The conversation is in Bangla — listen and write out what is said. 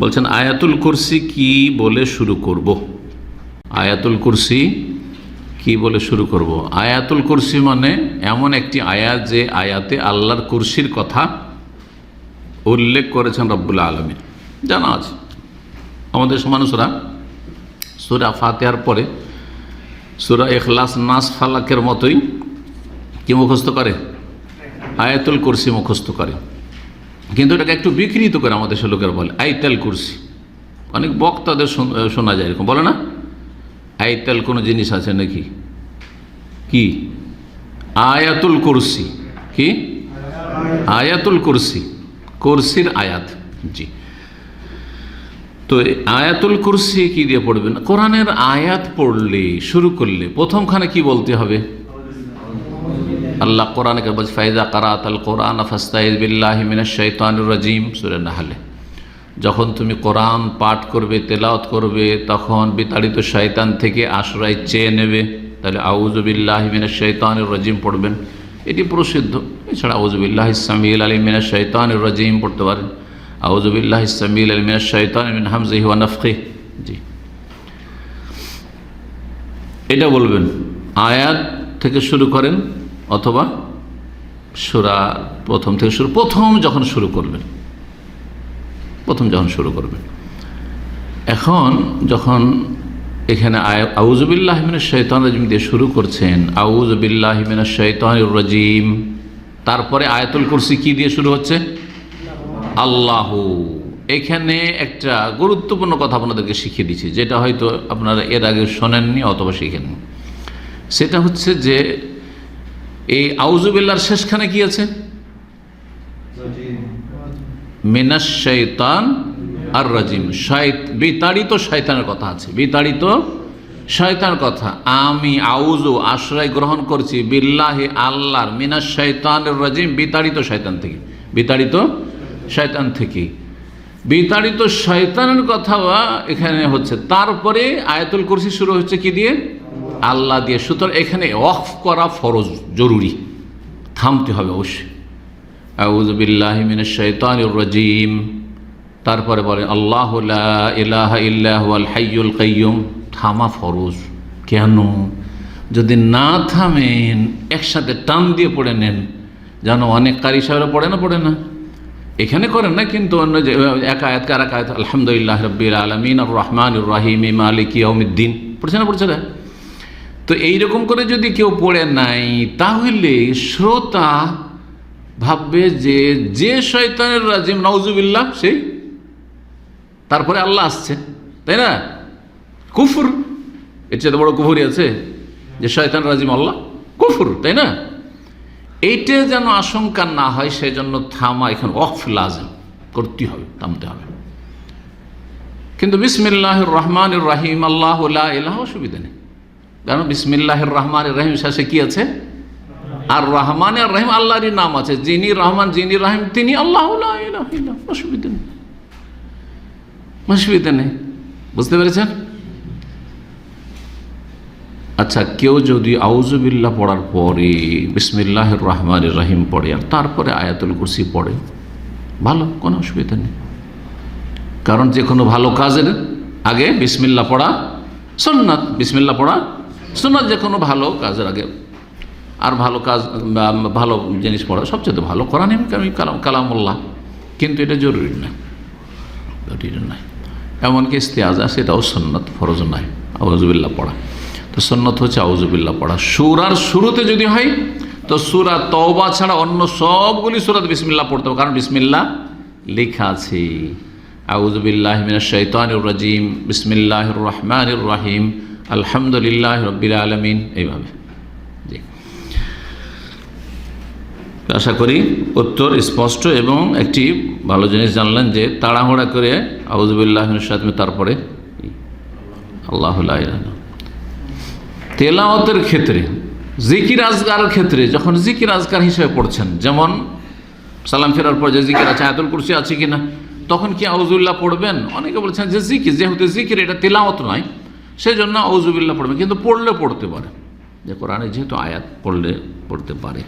বলছেন, আয়াতুল কুরসি কি বলে শুরু করব? আয়াতুল কুরসি কি বলে শুরু করব? আয়াতুল কুরসি মানে এমন একটি আয়াত যে আয়াতে আল্লাহর কুরসির কথা উল্লেখ করেছেন রব্বুল আলমী জানা আছে। আমাদের মানুষরা সুরা ফাতেহার পরে সুরা এখলাস নাস ফালাকের মতোই কি মুখস্থ করে? আয়াতুল কুরসি মুখস্থ করে। কিন্তু এটাকে একটু বিকৃত করে আমাদের সে লোকের বলে, আইতাল কুরসি। অনেক বক্তাদের শোনা যায় এরকম, বলে না? আইতাল কোনো জিনিস আছে নাকি? কি? আয়াতুল কুরসি। কি? আয়াতুল কুরসি। কুরসির আয়াত। জি। তো আয়াতুল কুরসি কি দিয়ে পড়বেন? কোরআনের আয়াত পড়লে, শুরু করলে প্রথমখানে কি বলতে হবে? আল্লাহ কোরআনকে বলছে ফাইদা কারাত আল কোরআন ফাস্তাইজ বিল্লাহি মিনাশ শাইতানির রাজিম সূরা নাহলে। যখন তুমি কোরআন পাঠ করবে, তেলাওয়াত করবে, তখন বিতাড়িত শয়তান থেকে আশ্রয় চেয়ে নেবে। তাহলে আউজুবিল্লাহ মিনাশ শাইতানির রাজিম পড়বেন। এটি প্রসিদ্ধ। এছাড়া আউজুবিল্লাহ ইসলামিল আলী মিনা শাইতানির রাজিম পড়তে পারেন। আউজুবিল্লাহ ইসলামিল আলী মিনা শাইতান মিন হামজিহি নাফখিহি। জি। এটা বলবেন। আয়াত থেকে শুরু করেন। অথবা সুরা প্রথম থেকে শুরু, প্রথম যখন শুরু করবেন। প্রথম যখন শুরু করবেন। এখন যখন এখানে আউজবিল্লাহমিনের শৈতান রাজিম দিয়ে শুরু করছেন আউজবিল্লাহমিনের শৈতান রাজিম, তারপরে আয়াতুল কুরসি কি দিয়ে শুরু হচ্ছে? আল্লাহ। এখানে একটা গুরুত্বপূর্ণ কথা আপনাদেরকে শিখিয়ে দিচ্ছি, যেটা হয়তো আপনারা এর আগে শোনেননি অথবা শিখেননি। সেটা হচ্ছে যে এই আউজুবিল্লার শেষখানে কি আছে? মিনাস শৈতান আর রাজিম। শয়ত, বিতাড়িত শয়তানের কথা আছে। বিতাড়িত শয়তান কথা। আমি আউজু আশ্রয় গ্রহণ করছি বিল্লাহি আল্লাহর মিনাস শৈতানের রাজিম, বিতাড়িত শয়তান থেকে। বিতাড়িত শয়তান থেকে। বিতাড়িত শয়তানের কথা এখানে হচ্ছে। তারপরে আয়াতুল কুরসি শুরু হচ্ছে কি দিয়ে? আল্লাহ দিয়ে। সুতরাং এখানে অফ করা ফরজ, জরুরি। থামতে হবে অবশ্যই। আউজবিল্লাহমিন শৈতানুর রাজিম। তারপরে বলেন, আল্লাহ ইলাহা ইল্লাহু আল কাইয়ুম। থামা ফরজ। কেন? যদি না থামেন, একসাথে টান দিয়ে পড়ে নেন। যেন অনেক কারি সাহেবরা পড়ে না পড়ে না। এখানে করেন না, কিন্তু অন্য যে, এক আয়াত কার এক আয়াত? আলহামদুলিল্লাহ রব্বিল আলমিন রহমান রাহিম, মালিক ইয়মিদ্দিন পড়ছে না পড়ছে না? তো এইরকম করে যদি কেউ পড়ে নাই, তাহলে শ্রোতা ভাববে যে যে শয়তানের রাজিম নওজুবিল্লাহ সেই, তারপরে আল্লাহ আসছে, তাই না? কুফুর, এর চেয়ে বড় কুফুরি আছে, যে শয়তান রাজিম আল্লাহ, কুফুর, তাই না? এইটা যেন আশঙ্কা না হয় সেই জন্য থামা, এখন অফ লাজম করতে হবে, থামতে হবে। কিন্তু বিসমিল্লাহ রহমান রাহিম, আল্লাহ অসুবিধা নেই। কারণ বিসমিল্লাহ রহমান রহিম, শেষে কি আছে? আর রহমান আর রহিম আল্লাহরই নাম আছে। যিনি রহমান, যিনি রহিম, তিনি আল্লাহ অসুবিধা নেই। অসুবিধা নেই। বুঝতে পেরেছেন? আচ্ছা কেউ যদি আউজুবিল্লাহ পড়ার পরে বিসমিল্লাহ রহমান রহিম পড়ে, আর তারপরে আয়াতুল কুরসি পড়ে, ভালো, কোনো অসুবিধা নেই। কারণ যে কোনো ভালো কাজের আগে বিসমিল্লা পড়া সন্ন্যাত বিসমিল্লা পড়া সন্ন্যাত যে কোনো ভালো কাজের আগে আর ভালো কাজ ভালো জিনিস পড়া, সবচেয়ে ভালো করা নেই আমি কালাম, কালামুল্লাহ। কিন্তু এটা জরুরি না। জরুরি নয় এমনকি ইস্তেয়াজা সেটাও সন্ন্যত ফরজ নয়। আউজুবিল্লা পড়া। তো সন্ন্যত হচ্ছে আউজুবিল্লা পড়া। সুরার শুরুতে যদি হয়, তো সুরা তওবা ছাড়া অন্য সবগুলি সুরাত বিসমিল্লা পড়তে হবে। কারণ বিসমিল্লা লেখা আছে। আউজুবিল্লাহ মিনাশ শাইতানির রাজিম। বিসমিল্লাহির রহমানির রহিম। আলহামদুলিল্লাহ রব্বিল আলামিন, এইভাবে। আশা করি উত্তর স্পষ্ট এবং একটি ভালো জিনিস জানলেন যে তাড়াহুড়া করে আউজুবিল্লাহ সাথে তারপরে আল্লাহ তেলাওয়াতের ক্ষেত্রে, জিকির আজগার ক্ষেত্রে, যখন জিকির আজগার হিসেবে পড়ছেন, যেমন সালাম ফেরার পর যে জিকির আছে, আয়াতুল কুরসি আছে কিনা, তখন কি আউজুল্লাহ পড়বেন? অনেকে বলছেন যে জিকির, যেহেতু জিকির এটা তেলাওয়াত নয় সেই জন্য আউজুবিল্লাহ পড়বে। কিন্তু পড়লে পড়তে পারে। যে কোরআনে যেহেতু আয়াত পড়লে পড়তে পারে।